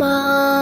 মা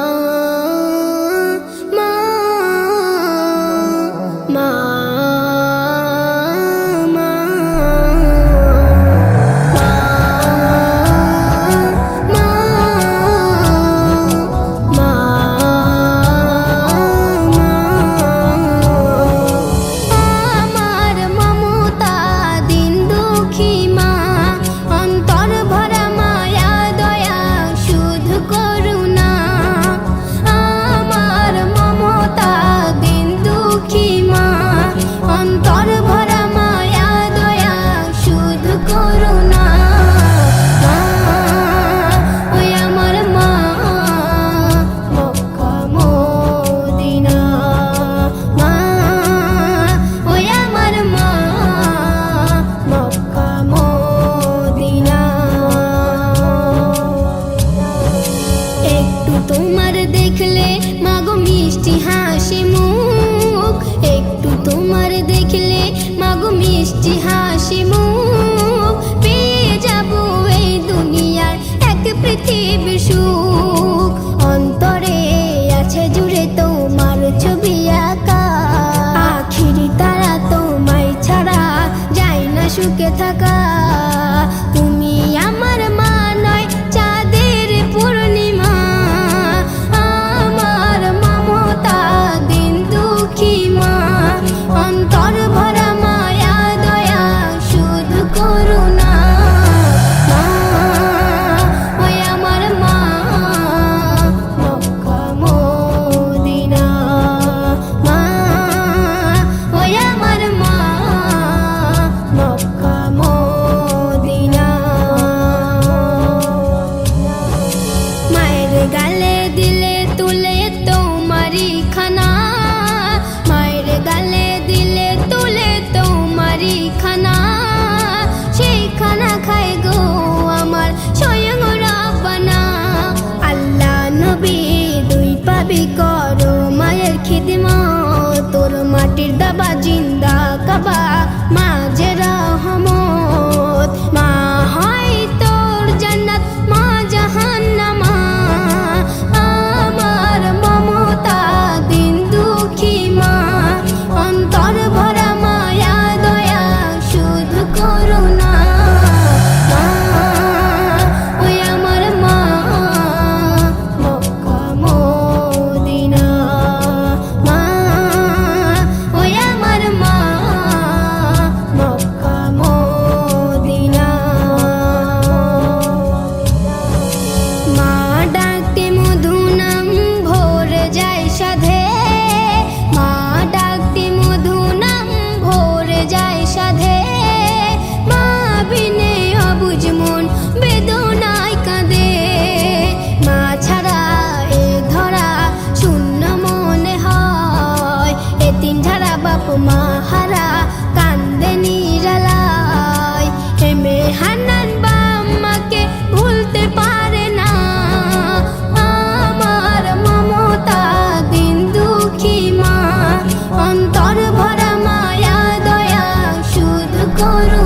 মিষ্টি হাসি মুখ, একটু তোমার দেখলে মাগো মিষ্টি হাসি মুখ। পেয়ে যাব এই দুনিয়ার এক পৃথিবীর সুখ। অন্তরে আছে জুড়ে তোমার ছবি আঁকা। আখিরি তারা তোমায় ছাড়া যায় না সুখে থাকা। তুমি আমার গালে দিলে তুলে তোমারি খানা। মায়ের গালে দিলে তুলে তোমারি খানা। সেই খানা খায় গো আমার স্বয়ং রাব্বানা। আল্লাহ নবী, দুই পাবি করো মায়ের খিদমা তোর মাটির দাবা জিন্দ কাঁধে মা বিনে অবুজমন corazón.